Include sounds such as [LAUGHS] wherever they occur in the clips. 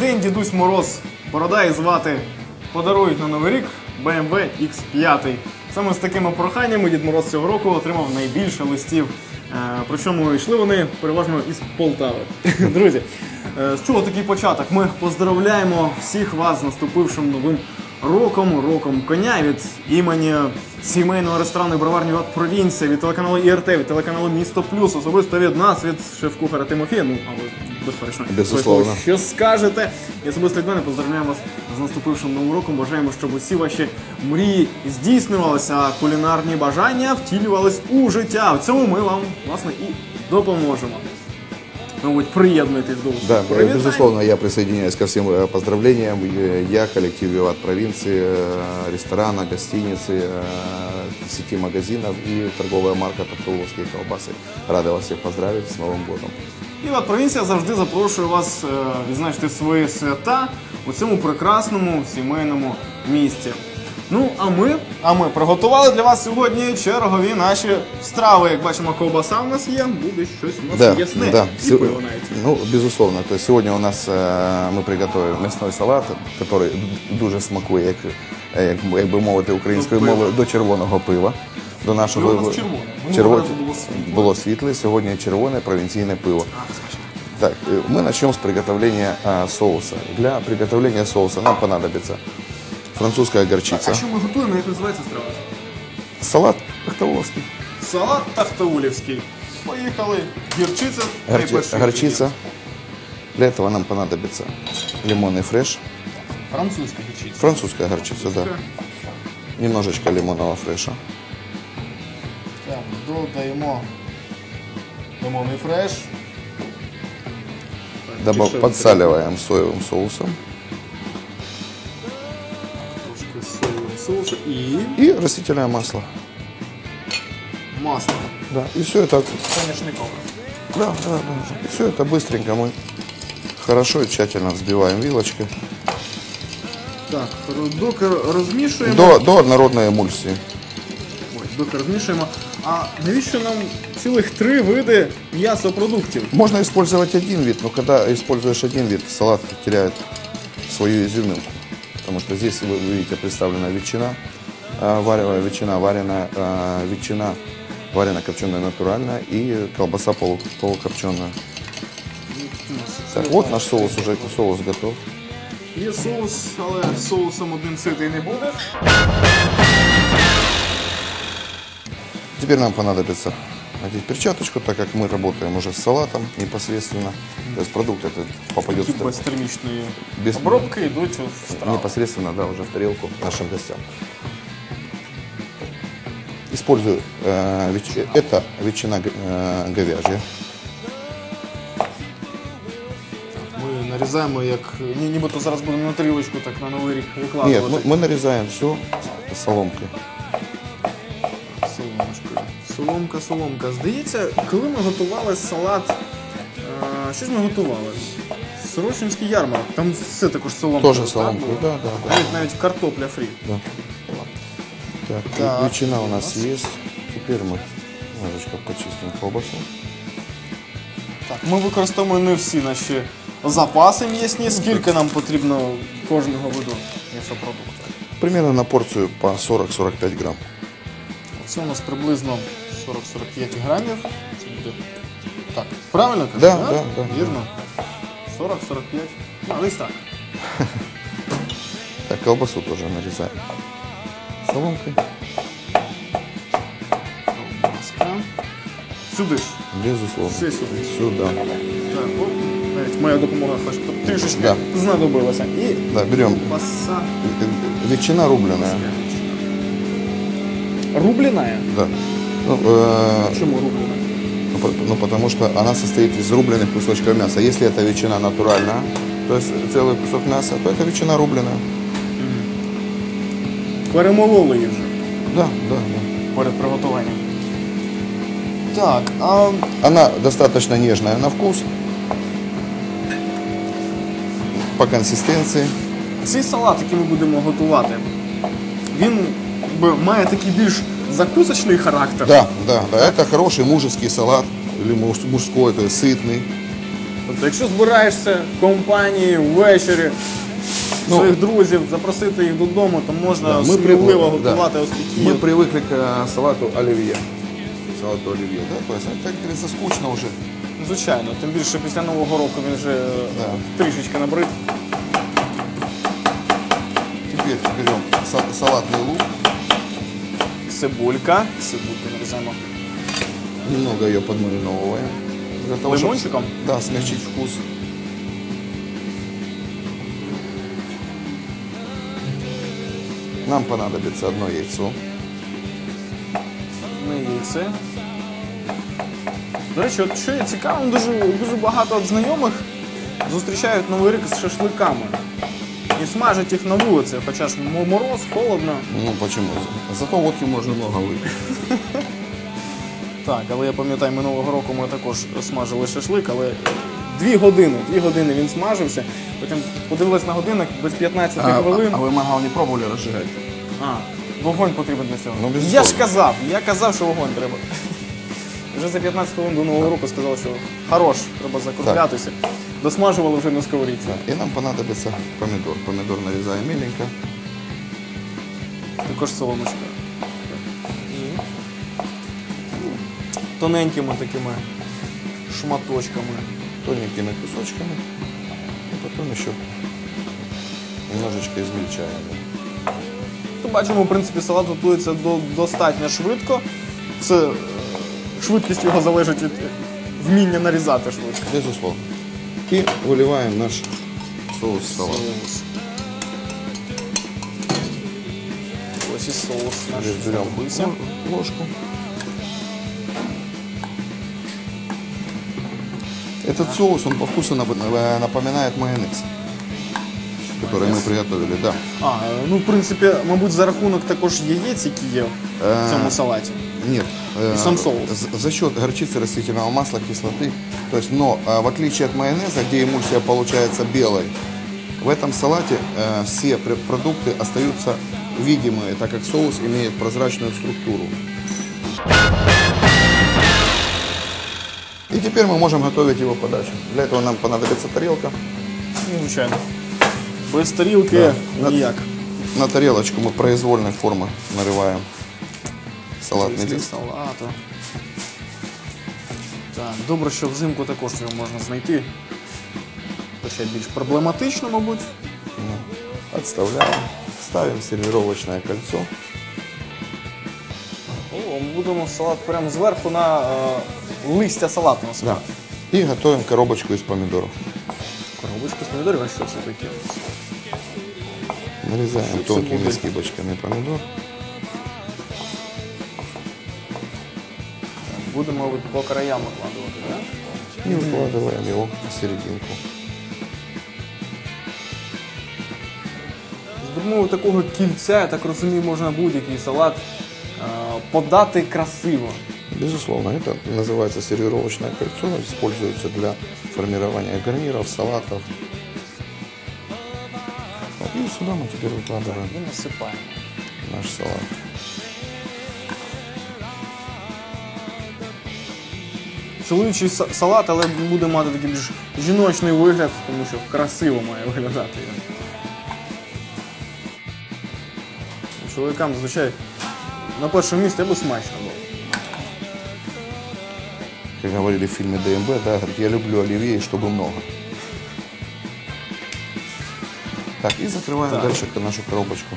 день Дідусь Мороз породай звати подарують на Новий рік BMW X5. Саме з такими проханнями Дід Мороз цього року отримав найбільше листів. Е, Причому йшли вони переважно із Полтави. [LAUGHS] Друзі, е, з чого такий початок? Ми поздравляємо всіх вас з наступившим новим роком, роком коня від імені сімейного ресторану броварні «Ват Провінція, від телеканалу ІРТ, від телеканалу Місто Плюс, особисто від нас, від шеф-кухаря Тимофія. Ну, а ви безперечно, Безусловно. ви що скажете. І особисто від мене поздравляємо вас з наступившим новим роком. Бажаємо, щоб усі ваші мрії здійснювалися, а кулінарні бажання втілювались у життя. В цьому ми вам власне і допоможемо. Мабуть, приєднуйтесь до усіх Да, привітань. безусловно, я присоединяюсь ко всем э, поздравлениям. Э, Я, коллектив «Виват провинции», э, ресторана, гостиницы, э, сети магазинов и торговая марка «Тахтуловские колбасы». Рады вас всех поздравить с Новым годом. І от провінція завжди запрошує вас е, відзначити свої свята у цьому прекрасному сімейному місті. Ну, а ми, а ми приготували для вас сьогодні чергові наші страви. Як бачимо, ковбаса в нас є, буде щось у нас Да, ясне. да. І Се- пиво навіть. Ну, безусловно. То есть сегодня у нас э, мы приготовим мясной салат, который дуже смакує, як, е, як, як би мовити українською До пива. мовою, до червоного пива. До нашого Пиво у нас червоне. Минулого Червоне- разу було світле. було світле, сьогодні червоне провінційне пиво. А, смачно. Так, э, мы начнем с приготовления а, соуса. Для приготовления соуса нам понадобится французская горчица, А що ми готуємо, як називається страва? салат тахтовский, Салат тахтаулівський. Поїхали. Гірчиця. та й горчи- перший горчица. інгредієнт. Для этого нам понадобится лимонный фреш, Французька гірчиця. французская горчица, да. Немножечко лимонного фреша. Так, додаємо лимонний фреш. Так, Добав- дешевий подсаливаем соевым соусом Трошки соєвого соусу і и растительное масло. масло. Да, и все это, Соняшникове. да, да, да. И все это быстренько мы хорошо и тщательно взбиваем вилочкой Так, доки розмішуємо. до, до однородной эмульсии. Ой, доки розмішуємо. А навіщо нам цілих три види м'ясопродуктів? Можно использовать один вид, но когда используешь один вид, салат теряет свою изюминку. Потому что здесь вы, вы видите представлена ветчина, а, вареная ветчина, вареная ветчина, вареная копченая натуральная и колбаса полу, полукопченая. Так, вот наш соус уже соус готов. Є соус, але соусом один ситий не буде. Теперь нам понадобится надеть перчаточку, так как мы работаем уже с салатом непосредственно. То есть продукт этот попадет Ті в- без термічної Без- обробки йдуть в страву. непосредственно да, уже в тарелку нашим гостям. Использую э, ветч- это ветчина г- э, говяжья. Ми нарізаємо як ні, нібито зараз будемо на тарілочку так на новий рік викладувати. Нет, мы, мы нарезаем все соломкой. Соломка, соломка. Здається, коли ми готували салат, а, що ж ми готували? Сорочинський ярмарок. Там все також соломкою. Тоже так, соломкою, було? да, да, да. Навіть навіть картопля фрі. Да. Так, Так. ветчина у нас есть. Теперь мы немножечко почистим колбасу. Так, ми використовуємо не всі наші запаси м'ясні. Скільки нам потрібно кожного виду м'ясопродукту? Примерно на порцию по 40-45 грамм. Це у нас приблизно 40-45 грамів. Це буде. Так, правильно кажу? Да, да, да. Вірно. 40-45. Ну, десь так. [LAUGHS] Так, колбасу тоже нарезаем соломкой. Ковбаска. Сюди ж. Безусловно. Все сюди. Сюда. Так, оп. Навіть моя допомога хоч тут трішечки Да. знадобилася. І Да, берем ковбаса. ветчина рубленая. Рубленая? Да. Ну, э, Чому рублена? ну, по- ну, потому что она состоит из рубленых кусочков мяса. Если это ветчина натуральная, то есть целый кусок мяса, то это ветчина рубленая. Перемололи її вже Да, да, да. перед приготуванням. Так, а Она достаточно нежная на вкус. По консистенции. цей салат, який ми будемо готувати, він якби, має такий більш закусочний характер. Да, да, да. Это хороший мужеский салат или муж- мужской, то есть сытный. Тобто, якщо збираєшся в компанії ввечері Ну, своїх друзів, запросити їх додому, то можна Да, сміливо привыкли, готувати да. ось такі. Мы привыкли к э, салату оливье. Салату оливье, да? То есть, это, как говорится, скучно уже. Звичайно, тим більше після Нового року він вже е, Да. трішечки набрид. Теперь берем са- салатный лук, Цибулька. Цибульку нарізаємо. немного ее подмариновываем. Для того, чтобы- Лимончиком? Да, смягчить вкус. Нам понадобится одно яйцо. Одне яйце. До речі, от що є цікавим, дуже, дуже багато от знайомих зустрічають Новий рік з шашликами. І смажать їх на вулиці, хоча ж мороз, холодно. Ну почему? Зато водки можно много выпить. Так, але я пам'ятаю, минулого року ми також смажили шашлик, але дві години, дві години він смажився. Потім подивились на годинник без 15 А, хвилин. а вы мангал не пробовали разжигать? А, вогонь потрібен для цього. Ну, безусловно. я ж казав, я казав, що вогонь треба. Вже за 15 хвилин до Нового року сказав, що хорош, треба закруглятися. Досмажували вже на сковорідці. И нам понадобится помидор. Помидор нарезаем меленько. Також соломочка. І тоненькими такими шматочками. тоненькими кусочками. И потом еще немножечко измельчаем. То бачимо, в принципі, салат готується до, достатньо швидко. Це е, швидкість його залежить від вміння нарізати швидко. Безусловно. И выливаем наш соус салат. Соус. Ось і соус наш Здесь берем знадобився. ло- ложку. Этот соус, он по вкусу нап- э, напоминает майонез, который мы приготовили, да. А, ну в принципі, мабуть, за рахунок також яєць, які є в цьому салаті. Нет. э, И сам соус. з- За счет горчицы, растительного масла, кислоты. То есть, но э, в отличие от майонеза, где эмульсия получается белой, в этом салате э, все пр- продукты остаются видимые, так как соус имеет прозрачную структуру. И теперь мы можем готовить его подачу. Для этого нам понадобится тарелка. Ну, звичайно. Без тарілки Да. ніяк. На тарелочку мы произвольной формы нарываем салатный Після салату. Так, добре, що взимку також його можна знайти. Хоча більш проблематично, мабуть. Отставляем. Ставим сервировочное кольцо. О, ми будемо салат прямо зверху на е, листя салату Да. И готовим коробочку из помидоров. Коробочку з помідорів, а що це таке? Нарезаем Чтоб тонкими скибочками помидор. Будемо мабуть, по краям викладувати, так? И выкладываем его в серединку. З допомогою такого кільця, я так розумію, можна будь-який салат е, подати красиво. Безусловно, это называется сервировочное кольцо. Используется для формирования гарниров, салатов. И сюда мы теперь выкладываем І насипаємо. наш салат. Чоловічий салат, але буде мати такий більш жіночний вигляд, тому що красиво має виглядати. Чоловікам зазвичай на першому місці аби смачно було. Как говорили в фильме ДМБ, да, говорит, я люблю оливье, чтобы много. Так, и закрываем Так. дальше нашу коробочку.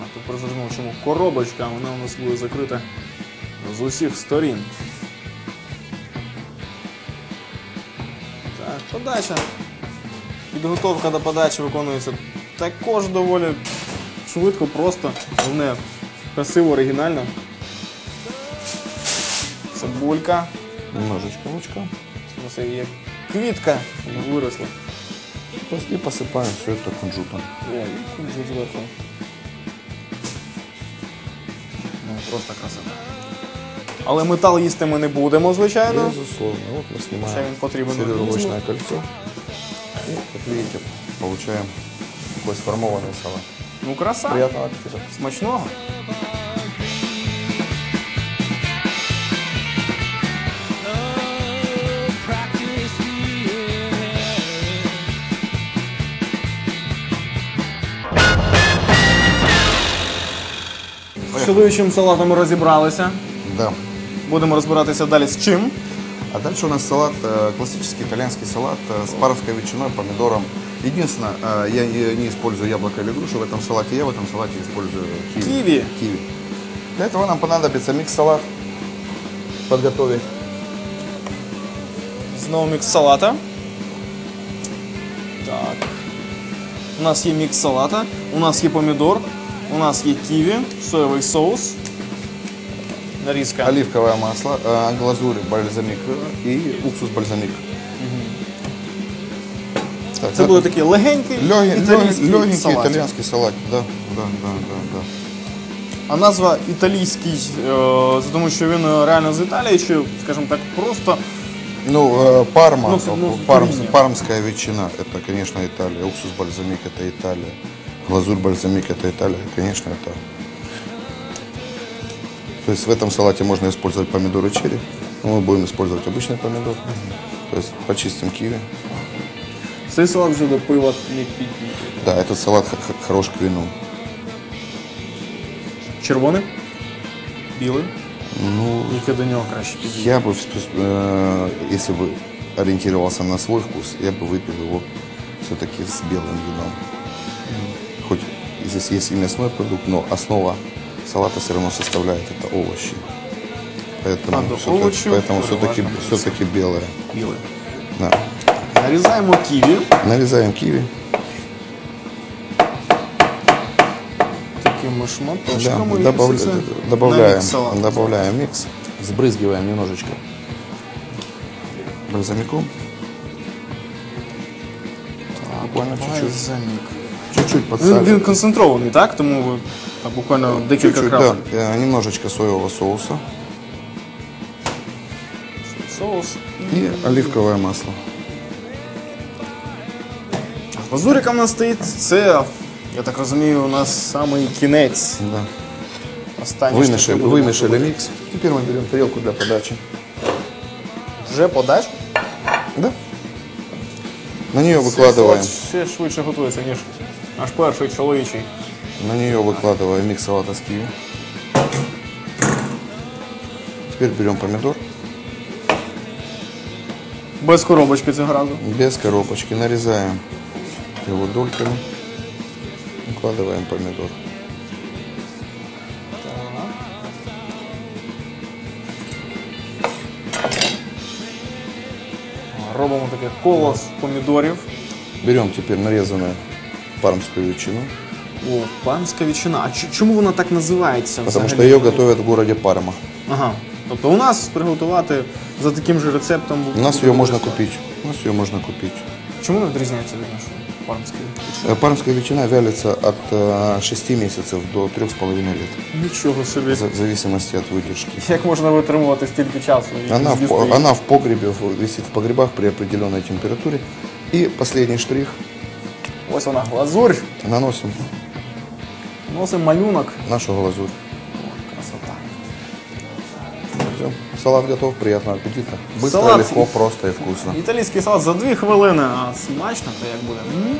А, тепер зрозуміло, чому коробочка, вона у нас буде закрита з усіх сторін. Так, подача. Підготовка до подачі виконується також доволі швидко, просто, головне красиво, оригінально. Цибулька. Немножечко лучка. Це є квітка виросла. И посыпаем все это кунжутом. О, і кунжут зверху. Ну, просто красота. Але метал їсти ми не будемо, звичайно. Безусловно. Вот мы Ще він кольцо. І как видите, получаем такой сформованный салат. Ну, краса. Приятного аппетита! Смачного. practice чоловічим салатом розібралися. Да. Будемо розбиратися далі з чим. А дальше у нас салат, э, классический итальянский салат э, с паровской ветчиной, помидором. Единственное, э, я не не использую яблоко или грушу в этом салате, я в этом салате использую киви. Киви. Киви. Для этого нам понадобится микс-салат подготовить. Знову мікс салата. Так. У нас є мікс салата, у нас є помідор, у нас є ківі, соєвий соус, нарізка. Оливковое масло, э, глазурь, бальзамик э, и уксус бальзамик. Так, Це буде такий легенький легенький, італійський легенький салатик. итальянский салат. Да, да, да, да, да. А назва італійський, е, це тому що він е, реально з Італії, чи, скажімо так, просто Ну, э, парма, Ну, с- ну, с парм- Турине. пармская ветчина, это, конечно, Италия. Уксус бальзамик, это Италия. Глазурь бальзамик, это Италия. Конечно, это... То есть в этом салате можно использовать помидоры черри. но мы будем использовать обычный помидор. То есть почистим киви. цей салат вже до пива не підійде. Да, этот салат х- х- хорош к вину. Червоний, білий, Ну, яке до нього краще підійде. я бы, вспис- э, если бы ориентировался на свой вкус, я бы выпил его все-таки с белым вином. Хоть здесь есть и мясной продукт, но основа салата все равно составляет это овощи. Поэтому А до все-таки, овощей поэтому все-таки, переважно все-таки белое. Білий. Да. Нарізаємо ківі Нарезаем киви. такими Да, шматочками. і добавля- все це добавляем, на мікс-салат. добавляем микс, сбрызгиваем немножечко бальзамиком. Буквально чуть-чуть. Бальзамік. Чуть-чуть Він, подсаливаем. він концентрований, так? Тому ви так, буквально декілька Чуть-чуть, крапель. да, э, немножечко соевого соуса Соус. и оливковое масло. Глазурика в нас стоїть. Це, я так розумію, у нас самий кінець. Да. Останній що Вымешали, ми будемо вымешали робити. микс. Теперь мы берем тарелку для подачи. Вже подач. Да. На нее Цей выкладываем, салат ще швидше готується, ніж наш перший чоловічий. на нее выкладываем микс салата с киви. Теперь берем помидор Без коробочки цього разу. без коробочки, нарезаем его дольками, укладываем помидор. Робимо таке коло з помідорів. Берем теперь нарезанную пармскую ветчину, О, панська ветчина. А ч- чому вона так називається? потому что взагалі? ее готовят в городе Парма. Ага. Тобто у нас приготувати за таким же рецептом. У нас ее можно купить. У нас ее можно купить. Чому вона відрізняється від нашої панської ветчини? Э, Пармская ветчина вялится от 6 месяцев до 3,5 лет. Нічого собі. В за- в зависимости от выдержки. Як можна витримувати стільки часу? і Она в, по- она в погребе, в- висит в погребах при определенной температуре. И последний штрих Ось вона глазурь. наносим Носимо малюнок. Нашого глазурь. Красота. Салат готов, приятного аппетита. Быстро, Салат легко, просто и вкусно. Італійський салат за 2 хвилини, а смачно то як буде. М?